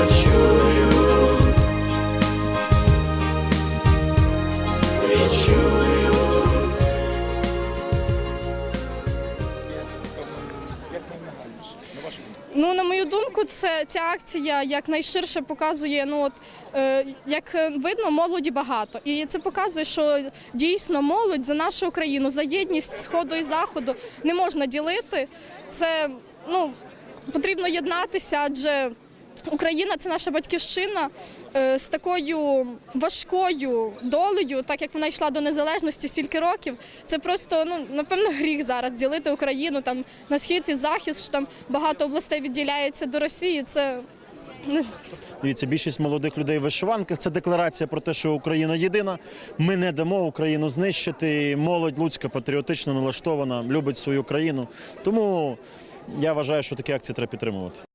почую, відчую. Ну, на мою думку, це ця акція якнайширше показує. Ну от е, як видно, молоді багато, і це показує, що дійсно молодь за нашу Україну, за єдність сходу і заходу не можна ділити. Це ну потрібно єднатися, адже Україна це наша батьківщина е, з такою важкою долею, так як вона йшла до незалежності стільки років. Це просто ну напевно гріх зараз ділити Україну там на схід і захід, що там багато областей відділяється до Росії. Це ну, Дивіться, більшість молодих людей в вишиванках. Це декларація про те, що Україна єдина. Ми не дамо Україну знищити. Молодь Луцька патріотично налаштована, любить свою країну. Тому я вважаю, що такі акції треба підтримувати.